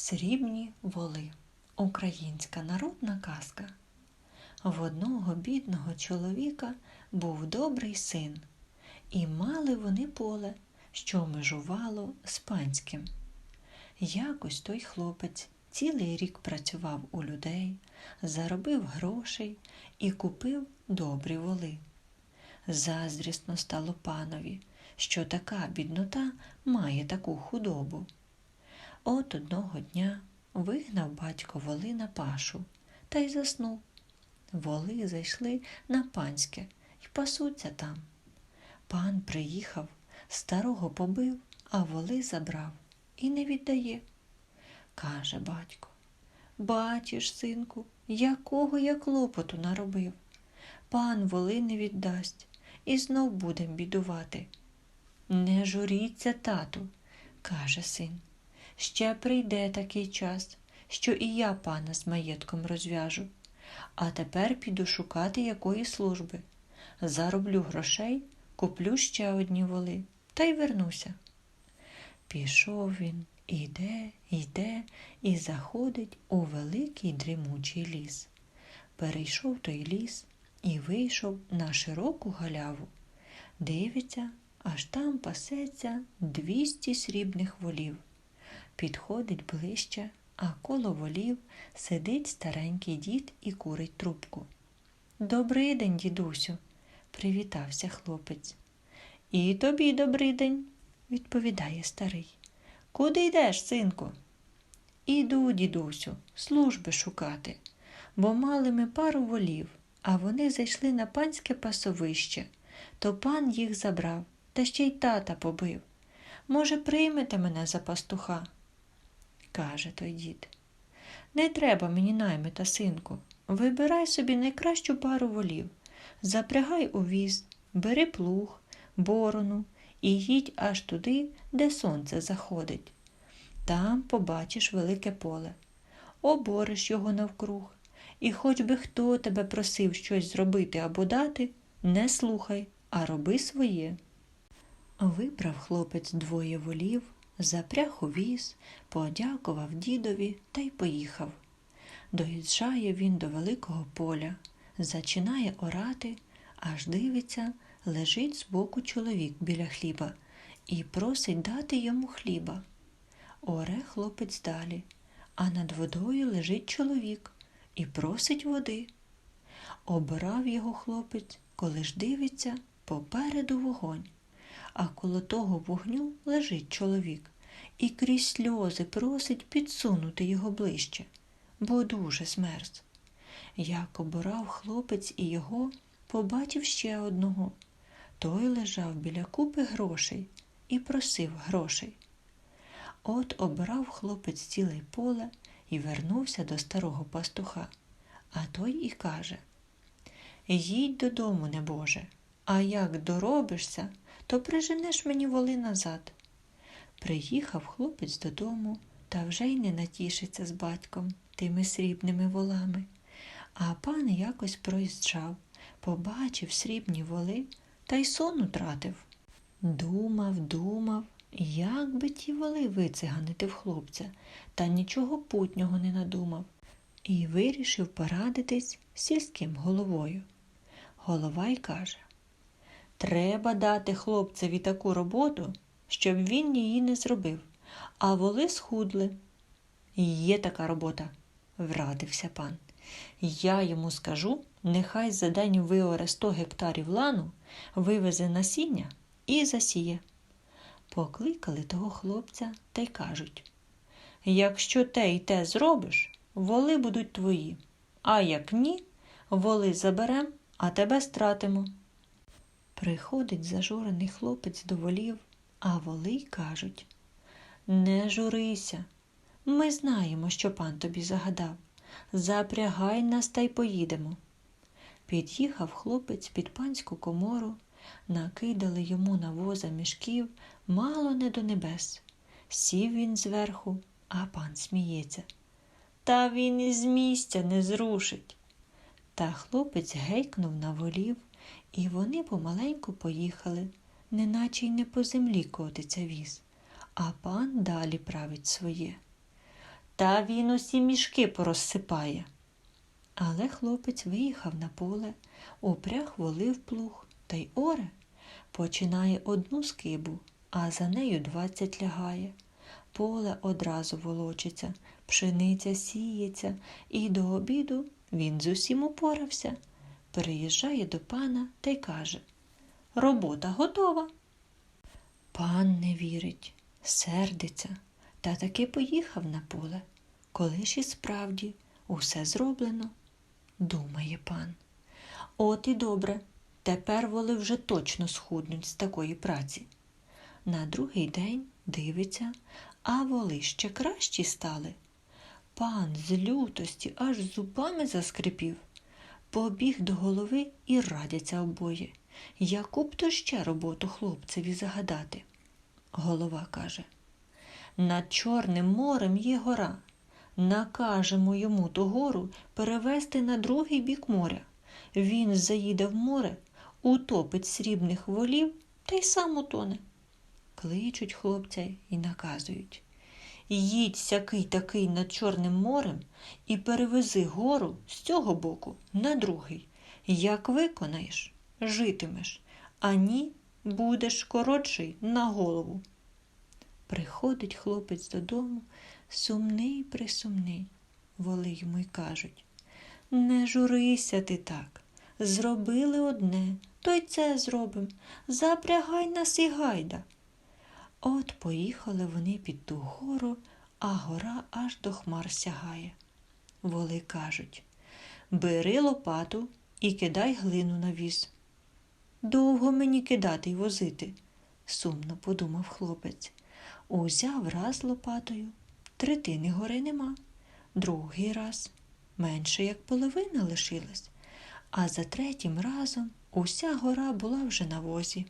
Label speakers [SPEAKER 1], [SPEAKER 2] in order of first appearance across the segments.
[SPEAKER 1] Срібні воли. Українська народна казка. В одного бідного чоловіка був добрий син, і мали вони поле, що межувало з панським. Якось той хлопець цілий рік працював у людей, заробив грошей і купив добрі воли. Заздрісно стало панові, що така біднота має таку худобу. От одного дня вигнав батько воли на пашу та й заснув. Воли зайшли на панське і пасуться там. Пан приїхав, старого побив, а воли забрав і не віддає. Каже батько, бачиш, синку, якого я клопоту наробив. Пан воли не віддасть і знов будем бідувати. Не журіться, тату, каже син. Ще прийде такий час, що і я пана з маєтком розв'яжу. А тепер піду шукати якої служби. Зароблю грошей, куплю ще одні воли та й вернуся. Пішов він, іде, йде і заходить у великий дрімучий ліс. Перейшов той ліс і вийшов на широку галяву. Дивиться, аж там пасеться двісті срібних волів. Підходить ближче, а коло волів сидить старенький дід і курить трубку. Добрий день, дідусю, привітався хлопець. І тобі добрий день, відповідає старий. Куди йдеш, синку? Іду, дідусю, служби шукати, бо мали ми пару волів, а вони зайшли на панське пасовище, то пан їх забрав, та ще й тата побив. Може, приймете мене за пастуха? Каже той дід. Не треба мені наймита, синку. Вибирай собі найкращу пару волів, запрягай у віз, бери плуг, борону і їдь аж туди, де сонце заходить. Там побачиш велике поле, обориш його навкруг, і хоч би хто тебе просив щось зробити або дати, не слухай, а роби своє. Вибрав хлопець двоє волів, запряг у віз, подякував дідові та й поїхав. Доїжджає він до великого поля, зачинає орати, аж дивиться, лежить збоку чоловік біля хліба і просить дати йому хліба. Оре хлопець далі, а над водою лежить чоловік і просить води. Обирав його хлопець, коли ж дивиться, попереду вогонь, а коло того вогню лежить чоловік і крізь сльози просить підсунути його ближче, бо дуже змерз. Як обирав хлопець і його, побачив ще одного. Той лежав біля купи грошей і просив грошей. От обрав хлопець ціле поле і вернувся до старого пастуха. А той і каже Їдь додому, небоже, а як доробишся, то приженеш мені воли назад. Приїхав хлопець додому та вже й не натішиться з батьком тими срібними волами. А пан якось проїжджав, побачив срібні воли та й сон утратив. Думав, думав, як би ті воли вициганити в хлопця, та нічого путнього не надумав, і вирішив порадитись сільським головою. Голова й каже Треба дати хлопцеві таку роботу, щоб він її не зробив, а воли схудли. Є така робота, врадився пан. Я йому скажу, нехай за день виоре сто гектарів лану, вивезе насіння і засіє. Покликали того хлопця та й кажуть якщо те й те зробиш, воли будуть твої, а як ні, воли заберем, а тебе стратимо. Приходить зажурений хлопець до волів, а воли й кажуть Не журися, ми знаємо, що пан тобі загадав. Запрягай нас та й поїдемо. Під'їхав хлопець під панську комору, накидали йому на воза мішків мало не до небес. Сів він зверху, а пан сміється. Та він із місця не зрушить. Та хлопець гейкнув на волів, і вони помаленьку поїхали, неначе й не по землі котиться віз, а пан далі править своє. та він усі мішки порозсипає. Але хлопець виїхав на поле, упряг волив плуг та й оре. Починає одну скибу, а за нею двадцять лягає. Поле одразу волочиться, пшениця сіється, і до обіду він з усім упорався. Переїжджає до пана та й каже Робота готова. Пан не вірить, сердиться, та таки поїхав на поле, коли ж і справді усе зроблено. Думає пан. От і добре, тепер воли вже точно схуднуть з такої праці. На другий день дивиться, а воли ще кращі стали. Пан з лютості аж зубами заскрипів, побіг до голови і радяться обоє. Яку б то ще роботу хлопцеві загадати? Голова каже Над Чорним морем є гора. Накажемо йому ту гору перевести на другий бік моря. Він заїде в море, утопить срібних волів та й сам утоне. Кличуть хлопця і наказують Їдь сякий такий над Чорним морем і перевези гору з цього боку на другий. Як виконаєш, житимеш, а ні, будеш коротший на голову. Приходить хлопець додому, сумний присумний. Воли йому й кажуть Не журися ти так. Зробили одне, то й це зробим. Запрягай нас і гайда. От поїхали вони під ту гору, а гора аж до хмар сягає. Воли кажуть Бери лопату і кидай глину на віз. Довго мені кидати й возити, сумно подумав хлопець. Узяв раз лопатою, третини гори нема, другий раз менше як половина лишилась, а за третім разом уся гора була вже на возі.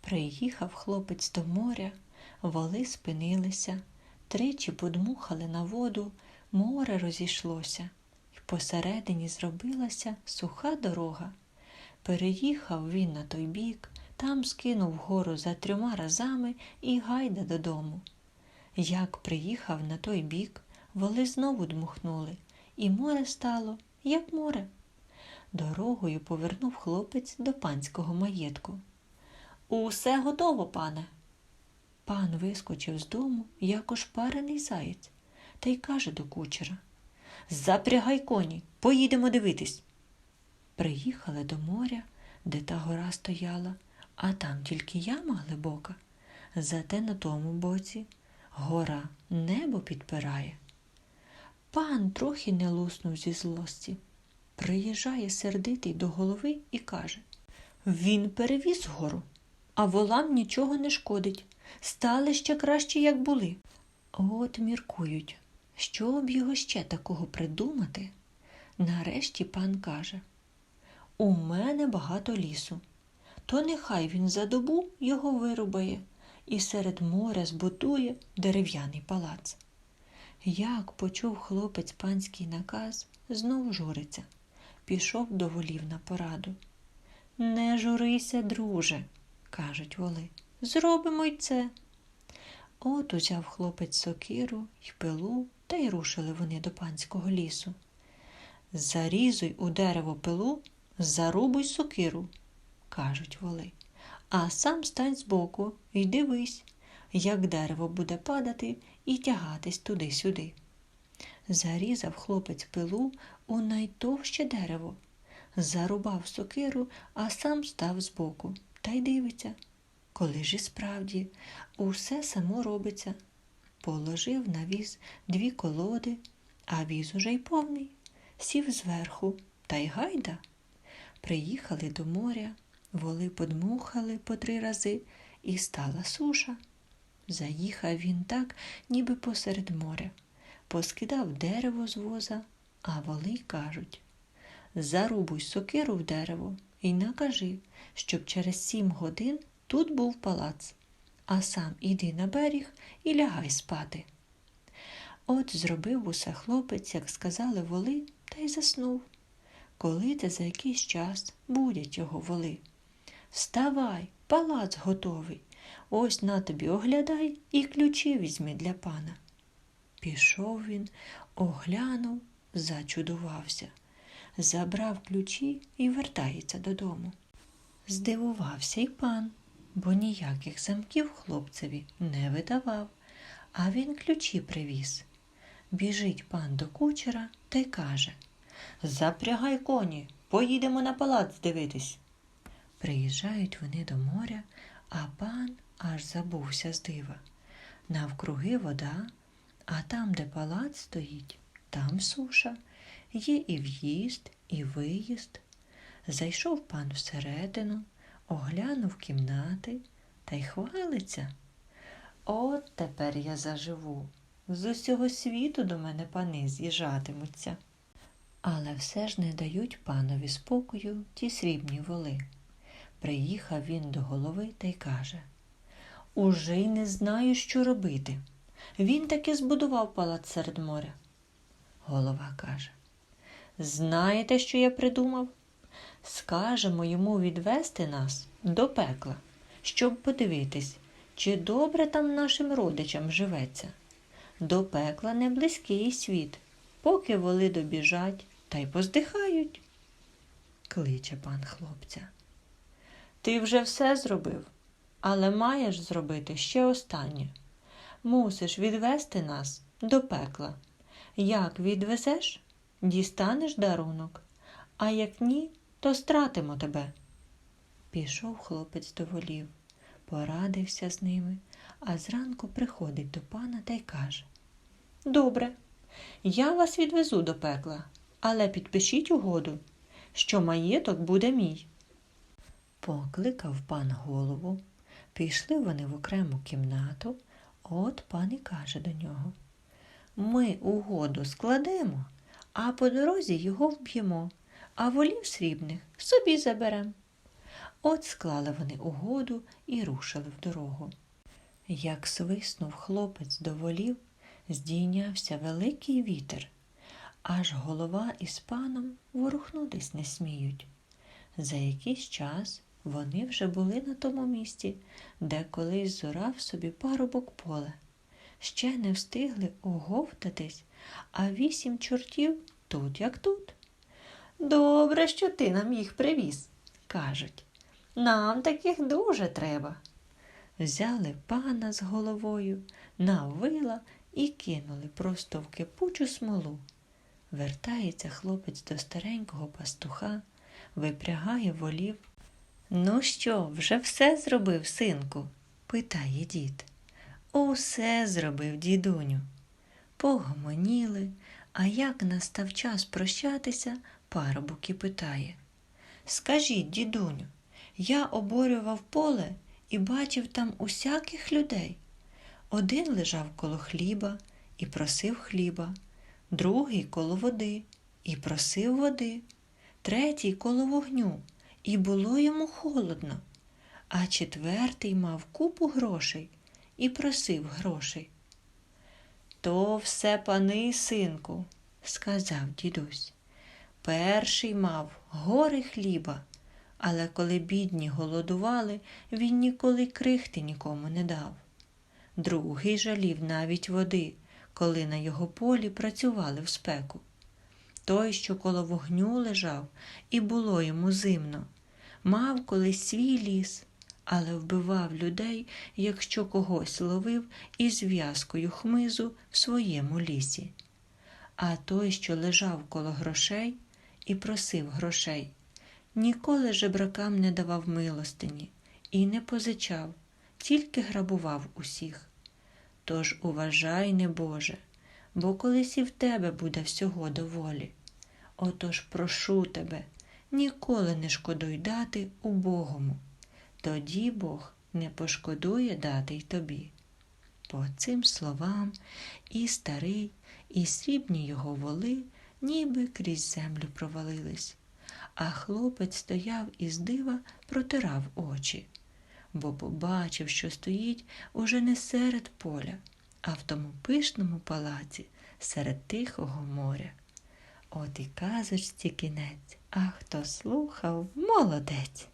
[SPEAKER 1] Приїхав хлопець до моря, воли спинилися, тричі подмухали на воду, море розійшлося, і посередині зробилася суха дорога. Переїхав він на той бік, там скинув гору за трьома разами і гайда додому. Як приїхав на той бік, воли знову дмухнули, і море стало, як море. Дорогою повернув хлопець до панського маєтку. Усе готово, пане. Пан вискочив з дому, як ошпарений заєць, та й каже до кучера Запрягай коні, поїдемо дивитись. Приїхали до моря, де та гора стояла, а там тільки яма глибока. Зате на тому боці гора небо підпирає. Пан трохи не луснув зі злості. Приїжджає сердитий до голови і каже Він перевіз гору, а волам нічого не шкодить. Стали ще краще, як були. От міркують, що б його ще такого придумати. Нарешті пан каже У мене багато лісу. То нехай він за добу його вирубає і серед моря збудує дерев'яний палац. Як почув хлопець панський наказ, знов журиться, пішов до волів на пораду. Не журися, друже, кажуть воли, зробимо й це. От узяв хлопець сокиру й пилу, та й рушили вони до панського лісу. Зарізуй у дерево пилу, зарубуй сокиру, кажуть воли, а сам стань збоку і дивись, як дерево буде падати і тягатись туди-сюди. Зарізав хлопець пилу у найтовще дерево, зарубав сокиру, а сам став збоку та й дивиться. Коли ж і справді усе само робиться. Положив на віз дві колоди, а віз уже й повний, сів зверху та й гайда. Приїхали до моря, воли подмухали по три рази, і стала суша. Заїхав він так, ніби посеред моря, поскидав дерево з воза, а воли кажуть Зарубуй сокиру в дерево і накажи, щоб через сім годин тут був палац, а сам іди на берег і лягай спати. От зробив усе хлопець, як сказали воли, та й заснув. Коли те за якийсь час будять його воли. Вставай, палац готовий. Ось на тобі оглядай і ключі візьми для пана. Пішов він, оглянув, зачудувався, забрав ключі і вертається додому. Здивувався й пан, бо ніяких замків хлопцеві не видавав, а він ключі привіз. Біжить пан до кучера та й каже Запрягай коні, поїдемо на палац дивитись. Приїжджають вони до моря, а пан аж забувся з дива. Навкруги вода, а там, де палац стоїть, там суша. Є і в'їзд, і виїзд. Зайшов пан всередину, оглянув кімнати та й хвалиться. От тепер я заживу. З усього світу до мене пани з'їжджатимуться. Але все ж не дають панові спокою ті срібні воли. Приїхав він до голови та й каже Уже й не знаю, що робити. Він таки збудував палац серед моря. Голова каже Знаєте, що я придумав? Скажемо йому відвести нас до пекла, щоб подивитись, чи добре там нашим родичам живеться. До пекла не близький світ, поки воли добіжать та й поздихають. Кличе пан хлопця. Ти вже все зробив, але маєш зробити ще останнє. Мусиш відвести нас до пекла. Як відвезеш, дістанеш дарунок, а як ні, то стратимо тебе. Пішов хлопець до волів, порадився з ними, а зранку приходить до пана та й каже Добре, я вас відвезу до пекла, але підпишіть угоду, що маєток буде мій. Покликав пан голову, пішли вони в окрему кімнату, от пан і каже до нього Ми угоду складемо, а по дорозі його вб'ємо, а волів срібних собі заберем. От склали вони угоду і рушили в дорогу. Як свиснув хлопець до волів, здійнявся великий вітер, аж голова із паном ворухнутись не сміють. За якийсь час вони вже були на тому місці, де колись зорав собі парубок поле. Ще не встигли оговтатись, а вісім чортів тут, як тут. Добре, що ти нам їх привіз, кажуть. Нам таких дуже треба. Взяли пана з головою, на вила і кинули просто в кипучу смолу. Вертається хлопець до старенького пастуха, випрягає волів. Ну що, вже все зробив, синку? питає дід. Усе зробив, дідуню. Погомоніли, а як настав час прощатися, парубок і питає. Скажіть, дідуню, я оборював поле і бачив там усяких людей. Один лежав коло хліба і просив хліба, другий коло води і просив води, третій коло вогню, і було йому холодно, а четвертий мав купу грошей і просив грошей. То все пани, синку, сказав дідусь. Перший мав гори хліба, але коли бідні голодували, він ніколи крихти нікому не дав. Другий жалів навіть води, коли на його полі працювали в спеку. Той, що коло вогню лежав, і було йому зимно, мав колись свій ліс, але вбивав людей, якщо когось ловив із в'язкою хмизу в своєму лісі. А той, що лежав коло грошей і просив грошей, ніколи жебракам не давав милостині і не позичав, тільки грабував усіх. Тож уважай, небоже, бо колись і в тебе буде всього доволі. Отож прошу тебе, ніколи не шкодуй дати убогому, тоді Бог не пошкодує дати й тобі. По цим словам і старий, і срібні його воли ніби крізь землю провалились, а хлопець стояв із дива, протирав очі, бо побачив, що стоїть уже не серед поля, а в тому пишному палаці серед тихого моря. От і казочці кінець, а хто слухав, молодець.